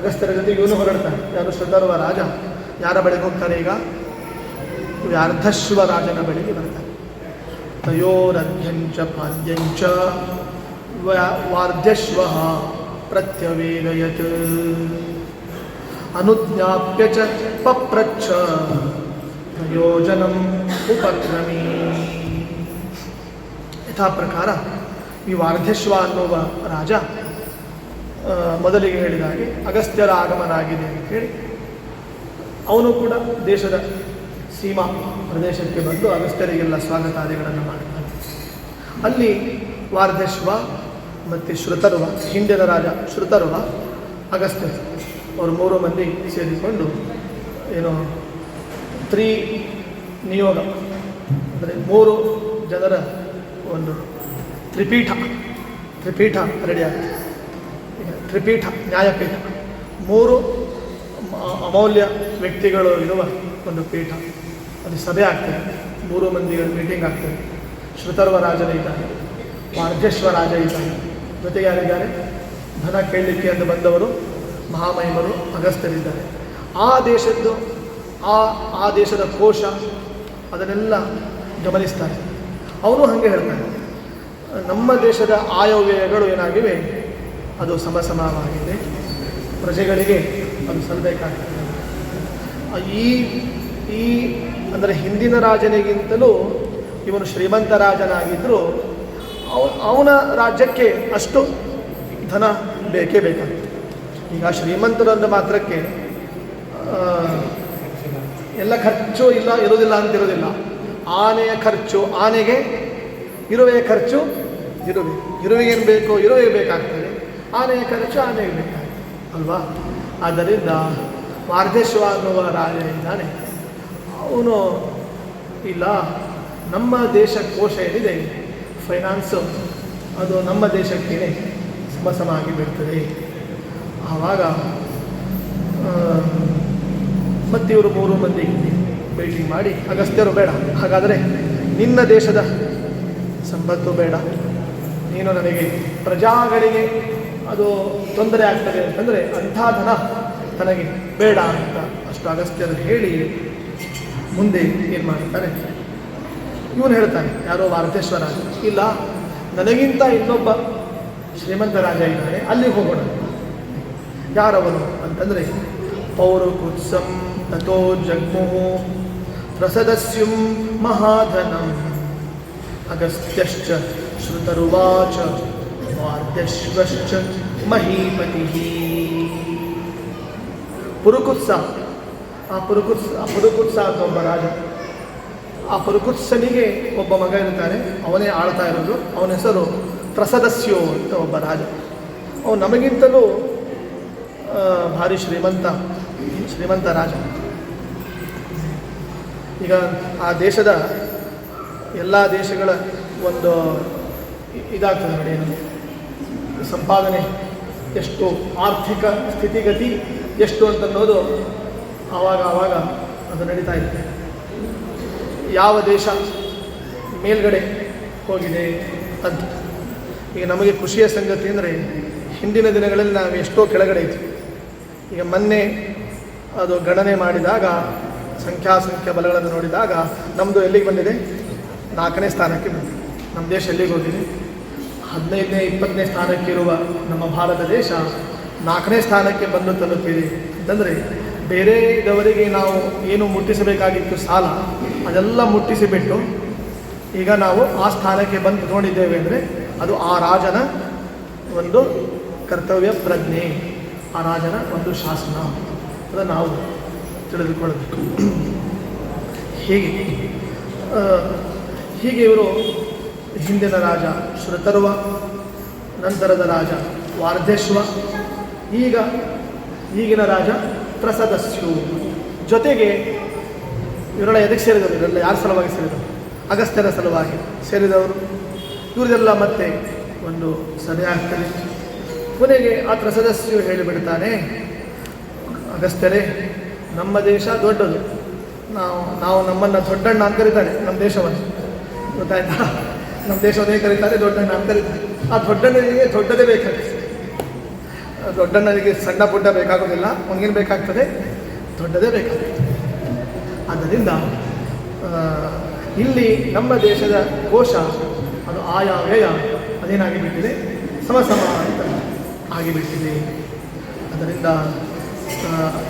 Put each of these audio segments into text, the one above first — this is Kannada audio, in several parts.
ಅಗಸ್ತ್ಯರ ಜೊತೆ ಇವನು ಹೊರಡ್ತಾನೆ ಯಾರು ಶ್ರದ್ಧರ್ವ ರಾಜ ಯಾರ ಬಳಿಗೆ ಹೋಗ್ತಾನೆ ಈಗ ವ್ಯಾರ್ಧಶ್ವ ರಾಜನ ಬಳಿಗೆ ಬರ್ತಾನೆ ತಯೋರಧ್ಯಂಚ ಪಾದ್ಯಂಚ ವ್ಯಾ- ವಾರ್ಧ್ಯಶ್ವ ಪ್ರತ್ಯವೇಗಯತ್ ಅನುಜ್ಞಾಪ್ಯ ಚ ಪಪ್ರಚ್ಛ ಪ್ರಯೋಜನಂ ಉಪಕ್ರಮೀ ಯಥಾ ಪ್ರಕಾರ ಈ ವಾರ್ಧ್ಯಶ್ವ ಅನ್ನುವ ರಾಜ ಆ, ಮೊದಲಿಗೆ ಹೇಳಿದ ಹಾಗೆ ಅಗಸ್ತ್ಯರ ಆಗಮನ ಆಗಿದೆ ಅಂತ ಹೇಳಿ ಅವನು ಕೂಡ ದೇಶದ ಸೀಮಾ ಪ್ರದೇಶಕ್ಕೆ ಬಂದು ಅಗಸ್ತ್ಯರಿಗೆಲ್ಲ ಸ್ವಾಗತಾದಿಗಳನ್ನು ಮಾಡ್ತಾನೆ. ಅಲ್ಲಿ ವಾರ್ಧಶ್ವ ಮತ್ತು ಶ್ರುತರ್ವ ಹಿಂದಿನ ರಾಜ ಶ್ರುತರ್ವ ಅಗಸ್ತ್ಯ ಅವರು ಮೂರು ಮಂದಿ ಸೇರಿಕೊಂಡು ಏನು ತ್ರೀ ನಿಯೋಗ, ಅಂದರೆ ಮೂರು ಜನರ ಒಂದು ತ್ರಿಪೀಠ ತ್ರಿಪೀಠ ರೆಡಿ ಆಗುತ್ತೆ ಈಗ ತ್ರಿಪೀಠ ನ್ಯಾಯಪೀಠ. ಮೂರು ಅಮೌಲ್ಯ ವ್ಯಕ್ತಿಗಳು ಇರುವ ಒಂದು ಪೀಠ. ಅಲ್ಲಿ ಸಭೆ ಆಗ್ತದೆ. ಮೂರು ಮಂದಿಗಳ ಮೀಟಿಂಗ್ ಆಗ್ತದೆ. ಶ್ರುತರ್ವ ರಾಜನೇ ಇದ್ದಾನೆ ವಾರ್ಧ್ಯಶ್ವ ರಾಜ ಜೊತೆಗೆ ಯಾರಿದ್ದಾರೆ? ಧನ ಕೇಳಲಿಕ್ಕೆ ಅಂತ ಬಂದವರು ಮಹಾಮಹಿಮರು, ಅಗಸ್ತ್ಯರಿದ್ದಾರೆ. ಆ ದೇಶದ್ದು, ಆ ಆ ದೇಶದ ಕೋಶ ಅದನ್ನೆಲ್ಲ ಗಮನಿಸ್ತಾರೆ. ಅವನು ಹಾಗೆ ಹೇಳ್ತಾನೆ. ನಮ್ಮ ದೇಶದ ಆಯವ್ಯಯಗಳು ಏನಾಗಿವೆ? ಅದು ಸಮಸಮವಾಗಿದೆ. ಪ್ರಜೆಗಳಿಗೆ ಅದು ಸಲ್ಲಬೇಕಾಗ್ತದೆ ಈ ಈ ಅಂದರೆ ಹಿಂದಿನ ರಾಜನಿಗಿಂತಲೂ ಇವನು ಶ್ರೀಮಂತ ರಾಜನಾಗಿದ್ದರೂ ಅವ, ಅವನ ರಾಜ್ಯಕ್ಕೆ ಅಷ್ಟು ಧನ ಬೇಕೇ ಬೇಕಾಗ್ತದೆ. ಈಗ ಶ್ರೀಮಂತರನ್ನು ಮಾತ್ರಕ್ಕೆ ಎಲ್ಲ ಖರ್ಚು ಇಲ್ಲ ಇರೋದಿಲ್ಲ ಅಂತಿರೋದಿಲ್ಲ ಆನೆಯ ಖರ್ಚು ಆನೆಗೆ, ಇರುವೆಯ ಖರ್ಚು ಇರುವೆ. ಇರುವೆಗೇನು ಬೇಕೋ ಬೇಕು ಇರುವೆ ಬೇಕಾಗ್ತದೆ. ಆನೆಯ ಖರ್ಚು ಆನೆಗೆ ಬೇಕಾಗ್ತದೆ ಅಲ್ವಾ? ಆದ್ದರಿಂದ ಮಾರ್ಗೇಶ್ವ ಅನ್ನುವ ರಾಜ ಇದ್ದಾನೆ ಅವನು ಇಲ್ಲ, ನಮ್ಮ ದೇಶ ಕೋಶ ಏನಿದೆ? ಫೈನಾನ್ಸು. ಅದು ನಮ್ಮ ದೇಶಕ್ಕೇನೆ ಸಮ ಸಮ ಆಗಿಬಿಡ್ತದೆ ಆವಾಗ ಮತ್ತಿವರು ಮೂರು ಮಂದಿ ಭೇಟಿ ಮಾಡಿ, ಅಗಸ್ತ್ಯರು ಬೇಡ. ಹಾಗಾದರೆ ನಿನ್ನ ದೇಶದ ಸಂಪತ್ತು ಬೇಡ. ನೀನು ನನಗೆ ಪ್ರಜಾಗಳಿಗೆ ಅದು ತೊಂದರೆ ಆಗ್ತದೆ ಅಂತಂದರೆ ಅಂಥ ಧನ ತನಗೆ ಬೇಡ ಅಂತ ಅಷ್ಟು ಅಗಸ್ತ್ಯರು ಹೇಳಿ ಮುಂದೆ ಏನು ಮಾಡ್ತಾರೆ ಇವನು ಹೇಳ್ತಾನೆ, ಯಾರೋ ವಾರತೇಶ್ವರ ಇಲ್ಲ, ನನಗಿಂತ ಇನ್ನೊಬ್ಬ ಶ್ರೀಮಂತ ರಾಜ ಇದ್ದಾನೆ, ಅಲ್ಲಿಗೆ ಹೋಗೋಣ. ಯಾರವನು ಅಂತಂದರೆ, ಪೌರಕುತ್ಸಂ ತಥೋ ಜಗ್ಮುಹು ಪ್ರಸದಸ್ಯುಂ ಮಹಾಧನಂ ಅಗಸ್ತ್ಯಶ್ಚ ಶ್ರುತರುವಾಚ ವಾರ್ಧ್ಯಶ್ವಶ್ಚ ಮಹೀಪತಿ ಪುರುಕುತ್ಸ ಆ ಪುರುಕುತ್ಸ ಆ ಪುರುಕುತ್ಸ ಒಬ್ಬ ರಾಜ. ಆ ಪುರುಕುತ್ಸನಿಗೆ ಒಬ್ಬ ಮಗ ಇರ್ತಾನೆ ಅವನೇ ಆಳ್ತಾ ಇರೋದು. ಅವನ ಹೆಸರು ಪ್ರಸದಸ್ಯೋ ಅಂತ ಒಬ್ಬ ರಾಜ. ಅವನು ನಮಗಿಂತಲೂ ಭಾರಿ ಶ್ರೀಮಂತ ಶ್ರೀಮಂತ ರಾಜ. ಈಗ ಆ ದೇಶದ ಎಲ್ಲ ದೇಶಗಳ ಒಂದು ಇದಾಗ್ತದೆ ನೋಡಿ ಸಂಪಾದನೆ ಎಷ್ಟು ಆರ್ಥಿಕ ಸ್ಥಿತಿಗತಿ ಎಷ್ಟು ಅಂತ ಅನ್ನೋದು ಆವಾಗ ಆವಾಗ ಅದು ನಡೀತಾ ಇರುತ್ತೆ. ಯಾವ ದೇಶ ಮೇಲ್ಗಡೆ ಹೋಗಿದೆ ಅಂತ. ಈಗ ನಮಗೆ ಖುಷಿಯ ಸಂಗತಿ ಅಂದರೆ ಹಿಂದಿನ ದಿನಗಳಲ್ಲಿ ನಾವು ಎಷ್ಟೋ ಕೆಳಗಡೆ ಇತ್ತು ಈಗ ಮೊನ್ನೆ ಅದು ಗಣನೆ ಮಾಡಿದಾಗ, ಸಂಖ್ಯಾಸಂಖ್ಯಾ ಬಲಗಳನ್ನು ನೋಡಿದಾಗ ನಮ್ಮದು ಎಲ್ಲಿಗೆ ಬಂದಿದೆ? ನಾಲ್ಕನೇ ಸ್ಥಾನಕ್ಕೆ ಬಂದಿದೆ. ನಮ್ಮ ದೇಶ ಎಲ್ಲಿಗೆ ಹೋಗಿದೆ? ಹದಿನೈದನೇ, ಇಪ್ಪತ್ತನೇ ಸ್ಥಾನಕ್ಕಿರುವ ನಮ್ಮ ಭಾರತ ದೇಶ ನಾಲ್ಕನೇ ಸ್ಥಾನಕ್ಕೆ ಬಂದು ತಲುಪಿದೆ. ಅಂತಂದರೆ ಬೇರೆದವರಿಗೆ ನಾವು ಏನು ಮುಟ್ಟಿಸಬೇಕಾಗಿತ್ತು ಸಾಲ, ಅದೆಲ್ಲ ಮುಟ್ಟಿಸಿಬಿಟ್ಟು ಈಗ ನಾವು ಆ ಸ್ಥಾನಕ್ಕೆ ಬಂದು ನೋಡಿದ್ದೇವೆ ಅಂದರೆ ಅದು ಆ ರಾಜನ ಒಂದು ಕರ್ತವ್ಯ ಪ್ರಜ್ಞೆ, ಆ ರಾಜನ ಒಂದು ಶಾಸನ ಅದನ್ನು ನಾವು ತಿಳಿದುಕೊಳ್ಳಬೇಕು. ಹೀಗೆ? ಹೀಗೆ ಇವರು ಹಿಂದಿನ ರಾಜ ಶ್ರುತರ್ವ, ನಂತರದ ರಾಜ ವಾರ್ಧೇಶ್ವ, ಈಗ ಈಗಿನ ರಾಜ ಪ್ರಸದಸ್ಯು. ಜೊತೆಗೆ ಇವರೆಲ್ಲ ಎದಕ್ಕೆ ಸೇರಿದವರು? ಇವರೆಲ್ಲ ಯಾರ ಸಲುವಾಗಿ ಸೇರಿದರು ಅಗಸ್ತ್ಯರ ಸಲುವಾಗಿ ಸೇರಿದವರು. ಇವರದೆಲ್ಲ ಮತ್ತೆ ಒಂದು ಸಭೆ ಆಗ್ತದೆ. ಕೊನೆಗೆ ಆ ಪ್ರಸದಸ್ಯು ಹೇಳಿಬಿಡ್ತಾನೆ, ಅಗಸ್ತ್ಯರೇ, ನಮ್ಮ ದೇಶ ದೊಡ್ಡದು. ನಾವು ನಾವು ನಮ್ಮನ್ನು ದೊಡ್ಡಣ್ಣ ಅಂತ ಕರೀತಾರೆ, ನಮ್ಮ ದೇಶವನ್ನು. ಗೊತ್ತಾಯ್ತಾ? ನಮ್ಮ ದೇಶವನ್ನೇ ಕರೀತಾರೆ ದೊಡ್ಡಣ್ಣ ಅಂತ ಕರೀತಾರೆ ಆ ದೊಡ್ಡಣ್ಣನಿಗೆ ದೊಡ್ಡದೇ ಬೇಕಾಗ್ತದೆ ದೊಡ್ಡಣ್ಣನಿಗೆ ಸಣ್ಣ ಪುಟ್ಟ ಬೇಕಾಗೋದಿಲ್ಲ ಅವನಿಗೇನು ಬೇಕಾಗ್ತದೆ, ದೊಡ್ಡದೇ ಬೇಕಾಗ್ತದೆ. ಆದ್ದರಿಂದ ಇಲ್ಲಿ ನಮ್ಮ ದೇಶದ ಕೋಶ, ಅದು ಆಯಾ ವ್ಯಯ ಅದೇನಾಗಿ ಬಿಟ್ಟಿದೆ ಸಮ ಸಮ ಅಂತ ಆಗಿಬಿಟ್ಟಿದೆ ಅದರಿಂದ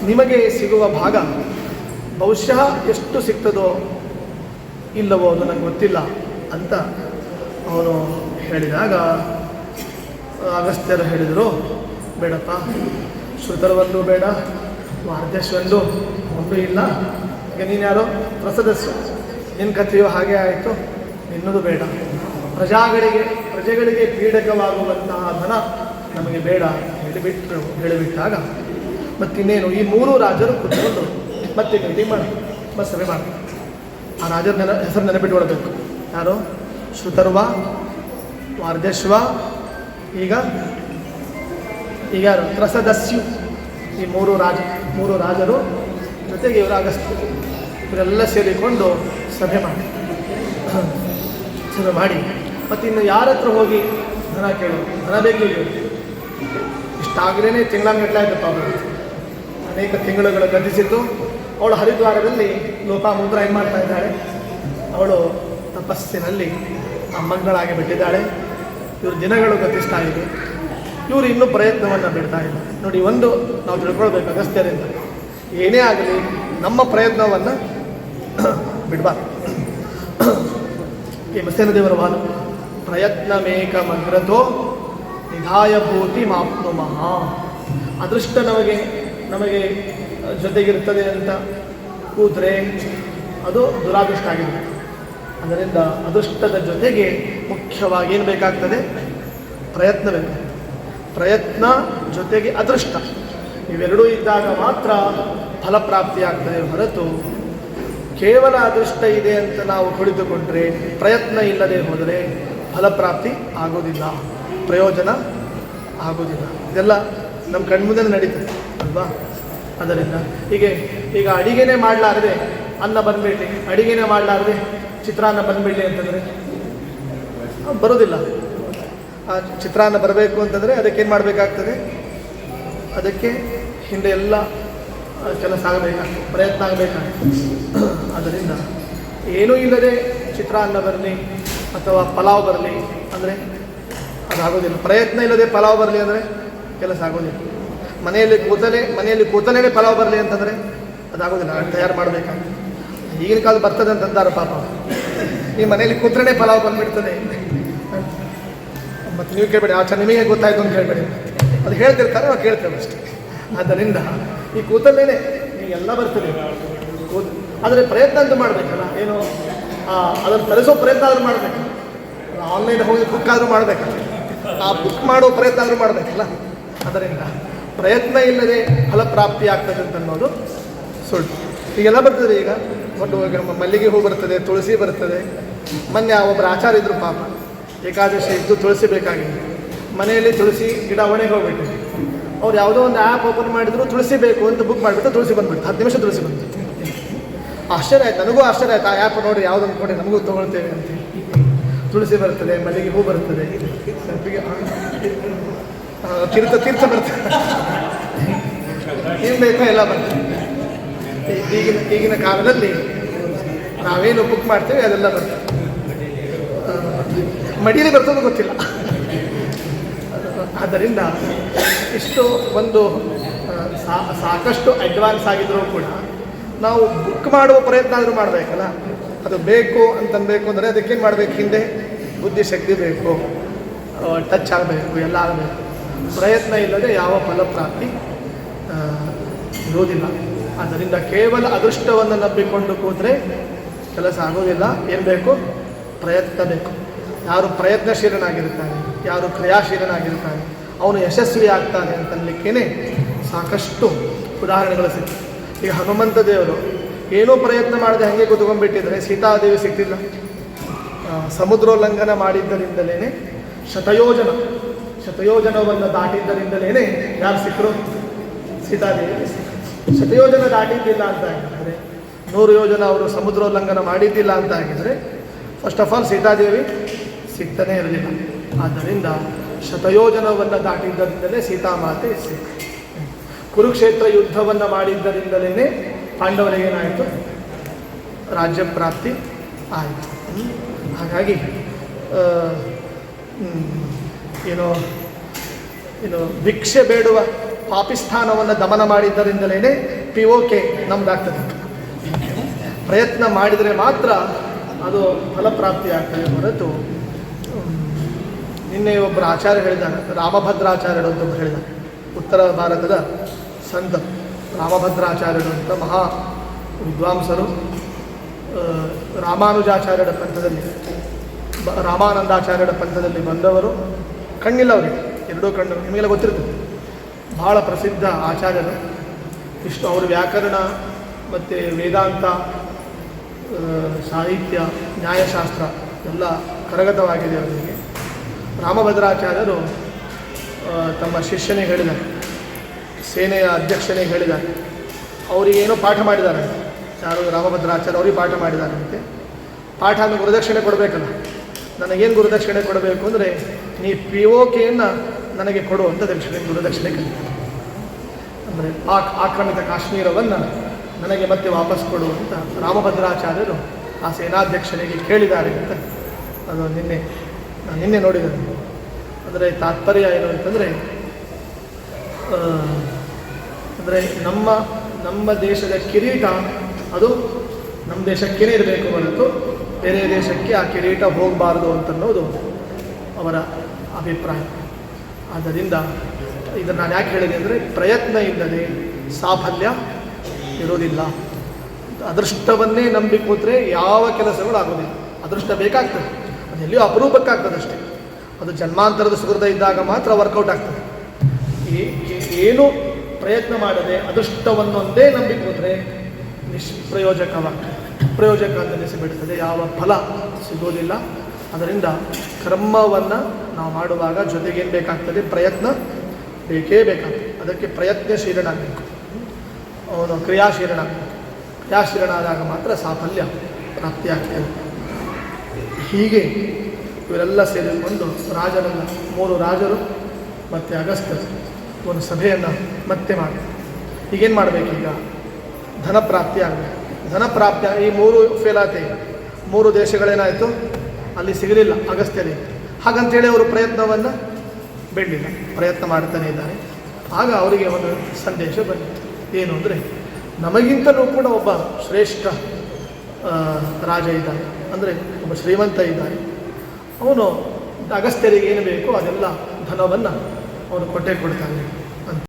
ನಿಮಗೆ ಸಿಗುವ ಭಾಗ, ಬಹುಶಃ ಎಷ್ಟು ಸಿಗ್ತದೋ ಇಲ್ಲವೋ ಅದು ನನಗೆ ಗೊತ್ತಿಲ್ಲ ಅಂತ ಅವನು ಹೇಳಿದಾಗ, ಅಗಸ್ತ್ಯರು ಹೇಳಿದರು, ಬೇಡಪ್ಪ ಶ್ರುತರವಲ್ಲೂ ಬೇಡ ವಾರ್ಧಶ್ವಲ್ಲೂ ಒಂದು ಇಲ್ಲ. ಈಗ ನೀನು ಯಾರೋ? ಪ್ರಸದಸ್ಸು. ನಿನ್ನ ಕಥೆಯು ಹಾಗೆ ಆಯಿತು, ನಿನ್ನದು ಬೇಡ. ಪ್ರಜಾಗಳಿಗೆ, ಪ್ರಜೆಗಳಿಗೆ ಪೀಡಕವಾಗುವಂತಹ ಧನ ನಮಗೆ ಬೇಡ ಹೇಳಿಬಿಟ್ಟು, ಹೇಳಿಬಿಟ್ಟಾಗ, ಮತ್ತಿನ್ನೇನು, ಈ ಮೂರು ರಾಜರು ಕುತ್ಕೊಂಡು ಮತ್ತೆ ಮೀಟಿಂಗ್ ಮಾಡಿ ಬಸ್ ಸಭೆ ಮಾಡಿ ಆ ರಾಜರ ನೆನ, ಹೆಸರು ನೆನಪಿಟ್ಕೊಳ್ಬೇಕು. ಯಾರು? ಶ್ರುತರ್ವ, ವಾರ್ಧಶ್ವ, ಈಗ ಈಗ ತ್ರಸದಸ್ಯು. ಈ ಮೂರು ರಾಜ, ಮೂರು ರಾಜರು ಜೊತೆಗೆ ಇವರು ಆಗಸ್ತು ಇವರೆಲ್ಲ ಸೇರಿಕೊಂಡು ಸಭೆ ಮಾಡಿ ಸಭೆ ಮಾಡಿ. ಮತ್ತು ಇನ್ನು ಯಾರ ಹತ್ರ ಹೋಗಿ ಧನ ಕೇಳು ಧನ ಬೇಕು ಇಷ್ಟಾಗಲೇ ತಿಂಗಳಂಗಟ್ಲೆ ಆಯ್ತಪ್ಪ ಅವರು. ಅನೇಕ ತಿಂಗಳುಗಳು ಗತಿಸಿತು ಅವಳು ಹರಿದ್ವಾರದಲ್ಲಿ ಲೋಪಾಮುದ್ರ ಏನು ಮಾಡ್ತಾ ಇದ್ದಾಳೆ? ಅವಳು ತಪಸ್ಸಿನಲ್ಲಿ ಅಮ್ಮಂಗಳಾಗಿ ಬಿಟ್ಟಿದ್ದಾಳೆ. ಇವರು ದಿನಗಳು ಗತಿಸ್ತಾ ಇದೆ. ಇವರು ಇನ್ನೂ ಪ್ರಯತ್ನವನ್ನು ಬಿಡ್ತಾ ಇಲ್ಲ. ನೋಡಿ, ಒಂದು ನಾವು ತಿಳ್ಕೊಳ್ಬೇಕು ಅಗಸ್ತ್ಯರಿಂದ ಏನೇ ಆಗಲಿ, ನಮ್ಮ ಪ್ರಯತ್ನವನ್ನು ಬಿಡಬಾರ್ದು. ಈ ಮಸೇನ ದೇವರ ಪ್ರಯತ್ನ ಮೇಕ ಮಗ್ರತೋ ನಿಧಾಯ ಭೂತಿ ಮಹಾ ಅದೃಷ್ಟ ನಮಗೆ ನಮಗೆ ಜೊತೆಗಿರ್ತದೆ ಅಂತ ಕೂತ್ರೆ ಅದು ದುರಾದೃಷ್ಟ ಆಗಿದೆ. ಅದರಿಂದ ಅದೃಷ್ಟದ ಜೊತೆಗೆ ಮುಖ್ಯವಾಗಿ ಏನು ಬೇಕಾಗ್ತದೆ? ಪ್ರಯತ್ನ ಬೇಕು ಪ್ರಯತ್ನ ಜೊತೆಗೆ ಅದೃಷ್ಟ. ಇವೆರಡೂ ಇದ್ದಾಗ ಮಾತ್ರ ಫಲಪ್ರಾಪ್ತಿಯಾಗ್ತದೆ ಹೊರತು ಕೇವಲ ಅದೃಷ್ಟ ಇದೆ ಅಂತ ನಾವು ಕುಳಿತುಕೊಂಡ್ರೆ ಪ್ರಯತ್ನ ಇಲ್ಲದೆ ಹೋದರೆ ಫಲಪ್ರಾಪ್ತಿ ಆಗೋದಿಲ್ಲ, ಪ್ರಯೋಜನ ಆಗೋದಿಲ್ಲ. ಇದೆಲ್ಲ ನಮ್ಮ ಕಣ್ಮುಂದೆ ನಡೀತದೆ, ಅಲ್ವಾ? ಅದರಿಂದ ಹೀಗೆ ಈಗ ಅಡಿಗೆನೇ ಮಾಡಲಾರದೆ ಅನ್ನ ಬಂದ್ಬಿಡ್ಲಿ, ಅಡಿಗೆನೇ ಮಾಡಲಾರ್ದೆ ಚಿತ್ರಾನ್ನ ಬಂದ್ಬಿಡಲಿ ಅಂತಂದರೆ. ಬರೋದಿಲ್ಲ. ಆ ಚಿತ್ರಾನ್ನ ಬರಬೇಕು ಅಂತಂದರೆ ಅದಕ್ಕೇನು ಮಾಡಬೇಕಾಗ್ತದೆ? ಅದಕ್ಕೆ ಹಿಂದೆ ಎಲ್ಲ ಕೆಲಸ ಆಗಬೇಕಾಗ್ತದೆ ಪ್ರಯತ್ನ ಆಗಬೇಕಾಗ್ತದೆ ಅದರಿಂದ ಏನೂ ಇಲ್ಲದೆ ಚಿತ್ರಾನ್ನ ಬರಲಿ ಅಥವಾ ಪಲಾವ್ ಬರಲಿ ಅಂದರೆ ಅದಾಗೋದಿಲ್ಲ. ಪ್ರಯತ್ನ ಇಲ್ಲದೆ ಪಲಾವ್ ಬರಲಿ ಅಂದರೆ ಕೆಲಸ ಆಗೋದಿಲ್ಲ. ಮನೆಯಲ್ಲಿ ಕೂತಲೇ ಮನೆಯಲ್ಲಿ ಕೂತಲೇ ಪಲಾವ್ ಬರಲಿ ಅಂತಂದರೆ ಅದಾಗೋದಿಲ್ಲ. ಅದು ತಯಾರು ಮಾಡಬೇಕಾಗ್ತದೆ. ಈಗಿನ ಕಾಲ ಬರ್ತದೆ ಅಂತ ಅಂತಾರೆ ಪಾಪ. ಈ ಮನೆಯಲ್ಲಿ ಕೂತ್ರನೇ ಪಲಾವ್ ಬಂದ್ಬಿಡ್ತದೆ. ಮತ್ತೆ ನೀವು ಕೇಳಬೇಡಿ ಆಚೆ ನಿಮಗೆ ಗೊತ್ತಾಯ್ತು ಅಂತ ಹೇಳ್ಬೇಡಿ ಅದು ಹೇಳ್ತಿರ್ತಾರೆ ನಾವು ಕೇಳ್ತೇವೆ ಅಷ್ಟೇ. ಆದ್ದರಿಂದ ಈ ಕೂತಲ್ಲೇನೆ ಎಲ್ಲ ಬರ್ತದೆ. ಆದರೆ ಪ್ರಯತ್ನ ಅಂತ ಮಾಡಬೇಕಲ್ಲ ಏನು? ಆ, ಅದನ್ನು ತರಿಸೋ ಪ್ರಯತ್ನ ಆದರೂ ಮಾಡಬೇಕು. ಆನ್ಲೈನ್ ಹೋಗಿ ಬುಕ್ ಆದರೂ ಮಾಡಬೇಕಲ್ಲ ಆ ಬುಕ್ ಮಾಡೋ ಪ್ರಯತ್ನ ಆದರೂ ಮಾಡಬೇಕಲ್ಲ. ಅದರಿಂದ ಪ್ರಯತ್ನ ಇಲ್ಲದೆ ಫಲಪ್ರಾಪ್ತಿ ಆಗ್ತದೆ ಅಂತ ಅನ್ನೋದು ಸುಳ್ಳು. ಈಗೆಲ್ಲ ಬರ್ತದೆ ಈಗ. ಒಂದು ನಮ್ಮ ಮಲ್ಲಿಗೆ ಹೂ ಬರ್ತದೆ, ತುಳಸಿ ಬರ್ತದೆ. ಮೊನ್ನೆ ಒಬ್ಬರು ಆಚಾರ ಇದ್ರು ಪಾಪ. ಏಕಾದಶಿ ಇದ್ದು ತುಳಸಿ ಬೇಕಾಗಿತ್ತು. ಮನೆಯಲ್ಲಿ ತುಳಸಿ, ಗಿಡ ಒಣಗಿ ಹೋಗ್ಬಿಟ್ಟು ಅವ್ರು ಯಾವುದೋ ಒಂದು ಆ್ಯಪ್ ಓಪನ್ ಮಾಡಿದ್ರು, ತುಳಸಿ ಬೇಕು ಅಂತ ಬುಕ್ ಮಾಡಿಬಿಟ್ಟು ತುಳಸಿ ಬಂದ್ಬಿಟ್ಟು ಹತ್ತು ನಿಮಿಷ ತುಳಸಿ ಬಂತು. ಆಶ್ಚರ್ಯ ಆಯ್ತು, ನನಗೂ ಆಶ್ಚರ್ಯ ಆಯ್ತು, ಆ ಆ್ಯಪ್ ನೋಡಿ ಯಾವ್ದು ಅಂದ್ಕೊಂಡು ನಮಗೂ ತೊಗೊಳ್ತೇವೆ ಅಂತ. ತುಳಸಿ ಬರ್ತದೆ, ಮಲ್ಲಿಗೆ ಹೂ ಬರ್ತದೆ. ತೀರ್ಥ ತೀರ್ಥ ಬರ್ತದೆ. ಏನು ಬೇಕೋ, ಎಲ್ಲ ಬರ್ತದೆ. ಈಗಿನ ಈಗಿನ ಕಾಲದಲ್ಲಿ ನಾವೇನು ಬುಕ್ ಮಾಡ್ತೇವೆ, ಅದೆಲ್ಲ ಬರ್ತದೆ. ಮಡಿಲಿ ಬರ್ತದೋ ಗೊತ್ತಿಲ್ಲ. ಆದ್ದರಿಂದ ಇಷ್ಟು ಒಂದು ಸಾಕಷ್ಟು ಅಡ್ವಾನ್ಸ್ ಆಗಿದ್ರೂ ಕೂಡ ನಾವು ಬುಕ್ ಮಾಡುವ ಪ್ರಯತ್ನ ಆದರೂ ಮಾಡಬೇಕಲ್ಲ? ಅದು ಬೇಕು ಅಂತನ್ಬೇಕು ಅಂದರೆ ಅದಕ್ಕೇನು ಮಾಡಬೇಕು ಹಿಂದೆ? ಬುದ್ಧಿಶಕ್ತಿ ಬೇಕು ಟಚ್ ಆಗಬೇಕು, ಎಲ್ಲ ಆಗಬೇಕು. ಪ್ರಯತ್ನ ಇಲ್ಲದೆ ಯಾವ ಫಲಪ್ರಾಪ್ತಿ ಇರೋದಿಲ್ಲ ಆದ್ದರಿಂದ ಕೇವಲ ಅದೃಷ್ಟವನ್ನು ನಂಬಿಕೊಂಡು ಕೂತ್ರೆ ಕೆಲಸ ಆಗೋದಿಲ್ಲ. ಏನು ಬೇಕು? ಪ್ರಯತ್ನ ಬೇಕು. ಯಾರು ಪ್ರಯತ್ನಶೀಲನಾಗಿರ್ತಾನೆ ಯಾರು ಕ್ರಿಯಾಶೀಲನಾಗಿರ್ತಾನೆ ಅವನು ಯಶಸ್ವಿ ಆಗ್ತಾನೆ ಅಂತನ್ಲಿಕ್ಕೇ ಸಾಕಷ್ಟು ಉದಾಹರಣೆಗಳು ಸಿಗ್ತವೆ. ಈಗ ಹನುಮಂತ ದೇವರು ಏನೂ ಪ್ರಯತ್ನ ಮಾಡದೆ ಹಾಗೆ ಕೂತ್ಕೊಂಡ್ಬಿಟ್ಟಿದ್ರೆ ಸೀತಾದೇವಿ ಸಿಗ್ತಿಲ್ಲ ಸಮುದ್ರೋಲ್ಲಂಘನ ಮಾಡಿದ್ದರಿಂದಲೇ ಶತಯೋಜನ, ಶತಯೋಜನವನ್ನು ದಾಟಿದ್ದರಿಂದಲೇ ಯಾರು ಸಿಕ್ಕರು? ಸೀತಾದೇವಿ ಸಿಕ್ಕರು. ಶತಯೋಜನ ದಾಟಿದ್ದಿಲ್ಲ ಅಂತ ಹೇಳಿದ್ರೆ ನೂರು ಯೋಜನ ಅವರು ಸಮುದ್ರೋಲ್ಲಂಘನ ಮಾಡಿದ್ದಿಲ್ಲ ಅಂತ ಆಗಿದ್ರೆ ಫಸ್ಟ್ ಆಫ್ ಆಲ್ ಸೀತಾದೇವಿ ಸಿಗ್ತಾನೆ ಇರಲಿಲ್ಲ. ಆದ್ದರಿಂದ ಶತಯೋಜನವನ್ನು ದಾಟಿದ್ದರಿಂದಲೇ ಸೀತಾಮಾತೆ ಸಿಕ್ಕ ಕುರುಕ್ಷೇತ್ರ ಯುದ್ಧವನ್ನು ಮಾಡಿದ್ದರಿಂದಲೇ ಪಾಂಡವರಿಗೆ ಏನಾಯಿತು? ರಾಜ್ಯ ಆಯಿತು. ಹಾಗಾಗಿ ಏನು ಏನು ಭಿಕ್ಷೆ ಬೇಡುವ ಪಾಪಿಸ್ಥಾನವನ್ನು ದಮನ ಮಾಡಿದ್ದರಿಂದಲೇ ಪಿ ಓ ಕೆ ನಮ್ದಾಗ್ತದೆ. ಪ್ರಯತ್ನ ಮಾಡಿದರೆ ಮಾತ್ರ ಅದು ಫಲಪ್ರಾಪ್ತಿ ಆಗ್ತದೆ ಹೊರತು, ನಿನ್ನೆ ಒಬ್ಬರು ಆಚಾರ್ಯ ಹೇಳಿದಾಗ ರಾಮಭದ್ರಾಚಾರ್ಯರು ಅಂತ ಹೇಳಿದ್ದಾರೆ. ಉತ್ತರ ಭಾರತದ ಸಂತ ರಾಮಭದ್ರಾಚಾರ್ಯರು ಅಂತ ಮಹಾ ವಿದ್ವಾಂಸರು ರಾಮಾನುಜಾಚಾರ್ಯರ ಪಂಥದಲ್ಲಿ ರಾಮಾನಂದಾಚಾರ್ಯರ ಪಂಥದಲ್ಲಿ ಬಂದವರು ಕಣ್ಣಿಲ್ಲ ಅವರಿಗೆ ಎರಡೂ ಕಣ್ಣು ನಿಮಗೆಲ್ಲ ಗೊತ್ತಿರ್ತದೆ ಬಹಳ ಪ್ರಸಿದ್ಧ ಆಚಾರ್ಯರು. ಇಷ್ಟು ಅವರು ವ್ಯಾಕರಣ ಮತ್ತು ವೇದಾಂತ ಸಾಹಿತ್ಯ, ನ್ಯಾಯಶಾಸ್ತ್ರ ಎಲ್ಲ ಕರಗತವಾಗಿದೆ ಅವರಿಗೆ. ರಾಮಭದ್ರಾಚಾರ್ಯರು ತಮ್ಮ ಶಿಷ್ಯನಿಗೆ ಹೇಳಿದ್ದಾರೆ. ಸೇನೆಯ ಅಧ್ಯಕ್ಷನಿಗೆ ಹೇಳಿದ್ದಾರೆ. ಅವರಿಗೇನೋ ಪಾಠ ಮಾಡಿದ್ದಾರೆ. ಯಾರು ರಾಮಭದ್ರಾಚಾರ್ಯ ಅವ್ರಿಗೆ ಪಾಠ ಮಾಡಿದಾರಂತೆ ಪಾಠ ಅಂದರೆ ಗುರುದಕ್ಷಿಣೆ ಕೊಡಬೇಕಲ್ಲ. ನನಗೇನು ಗುರುದಕ್ಷಿಣೆ ಕೊಡಬೇಕು ಅಂದರೆ, ನೀ ಪಿ ಓ ಕೆಯನ್ನು ನನಗೆ ಕೊಡು ಅಂತ ದಕ್ಷಿಣೆ ಗುರುದಕ್ಷಿಣೆ ಕಲಿತಾರೆ ಅಂದರೆ ಆ ಆಕ್ರಮಿತ ಕಾಶ್ಮೀರವನ್ನು ನನಗೆ ಮತ್ತೆ ವಾಪಸ್ ಕೊಡು ಅಂತ ರಾಮಭದ್ರಾಚಾರ್ಯರು ಆ ಸೇನಾಧ್ಯಕ್ಷರಿಗೆ ಕೇಳಿದ್ದಾರೆ ಅಂತ ಅದು ನಿನ್ನೆ, ನಾನು ನಿನ್ನೆ ನೋಡಿದ್ದೇನೆ. ಅಂದರೆ ತಾತ್ಪರ್ಯ ಏನು ಅಂತಂದರೆ ಅಂದರೆ ನಮ್ಮ ನಮ್ಮ ದೇಶದ ಕಿರೀಟ, ಅದು ನಮ್ಮ ದೇಶಕ್ಕೇನೆ ಇರಬೇಕು ಹೊರತು ಬೇರೆ ದೇಶಕ್ಕೆ ಆ ಕಿರೀಟ ಹೋಗಬಾರ್ದು ಅಂತನ್ನೋದು ಅವರ ಅಭಿಪ್ರಾಯ. ಆದ್ದರಿಂದ ಇದನ್ನು ನಾನು ಯಾಕೆ ಹೇಳಿದೆ ಅಂದರೆ ಪ್ರಯತ್ನ ಇಲ್ಲದೆ ಸಾಫಲ್ಯ ಇರೋದಿಲ್ಲ ಅದೃಷ್ಟವನ್ನೇ ನಂಬಿ ಕೂತ್ರೆ ಯಾವ ಕೆಲಸಗಳು ಆಗೋದಿಲ್ಲ ಅದೃಷ್ಟ ಬೇಕಾಗ್ತದೆ. ಅದು ಎಲ್ಲಿಯೋ ಅಪರೂಪಕ್ಕಾಗ್ತದೆ ಅಷ್ಟೇ. ಅದು ಜನ್ಮಾಂತರದ ಸುಕೃತ ಇದ್ದಾಗ ಮಾತ್ರ ವರ್ಕೌಟ್ ಆಗ್ತದೆ. ಏನು ಪ್ರಯತ್ನ ಮಾಡದೆ ಅದೃಷ್ಟವನ್ನೊಂದೇ ನಂಬಿ ಕೂತ್ರೆ ನಿಷ್ಪ್ರಯೋಜಕವಾಗ್ತದೆ. ಪ್ರಯೋಜಕ ಅಂತ ಅನಿಸಿಬಿಡ್ತದೆ ಯಾವ ಫಲ ಸಿಗೋದಿಲ್ಲ ಅದರಿಂದ ಕರ್ಮವನ್ನು ನಾವು ಮಾಡುವಾಗ ಜೊತೆಗೇನು ಬೇಕಾಗ್ತದೆ? ಪ್ರಯತ್ನ ಬೇಕೇ ಬೇಕಾಗ್ತದೆ. ಅದಕ್ಕೆ ಪ್ರಯತ್ನಶೀಲನಾಗಬೇಕು. ಅವನು ಕ್ರಿಯಾಶೀಲನಾಗಬೇಕು. ಕ್ರಿಯಾಶೀಲನಾದಾಗ ಮಾತ್ರ ಸಾಫಲ್ಯ ಪ್ರಾಪ್ತಿಯಾಗ್ತದೆ ಹೀಗೆ ಇವರೆಲ್ಲ ಸೇರಿಕೊಂಡು ರಾಜರನ್ನ ಮೂರು ರಾಜರು ಮತ್ತು ಅಗಸ್ತ್ಯರು ಒಂದು ಸಭೆಯನ್ನು ಮತ್ತೆ ಮಾಡಿ ಈಗೇನು ಮಾಡಬೇಕೀಗ? ಧನ ಪ್ರಾಪ್ತಿ ಆಗಬೇಕು. ಧನ ಪ್ರಾಪ್ತಿ ಈ ಮೂರು ಫೇಲ್ ಆಯ್ತು ಮೂರು ದೇಶಗಳೇನಾಯಿತು? ಅಲ್ಲಿ ಸಿಗಲಿಲ್ಲ ಅಗಸ್ತ್ಯರಿಗೆ. ಹಾಗಂತೇಳಿ ಅವರು ಪ್ರಯತ್ನವನ್ನು ಬಿಡಲಿಲ್ಲ ಪ್ರಯತ್ನ ಮಾಡ್ತಾನೆ ಇದ್ದಾರೆ. ಆಗ ಅವರಿಗೆ ಒಂದು ಸಂದೇಶ ಬಂದಿತ್ತು. ಏನು ಅಂದರೆ, ನಮಗಿಂತಲೂ ಕೂಡ ಒಬ್ಬ ಶ್ರೇಷ್ಠ ರಾಜ ಇದ್ದಾನೆ. ಅಂದರೆ ಒಬ್ಬ ಶ್ರೀಮಂತ ಇದ್ದಾನೆ. ಅವನು ಅಗಸ್ತ್ಯರಿಗೆ ಏನು ಬೇಕೋ ಅದೆಲ್ಲ ಧನವನ್ನು ಅವನು ಕೊಟ್ಟೆ ಕೊಡ್ತಾನೆ.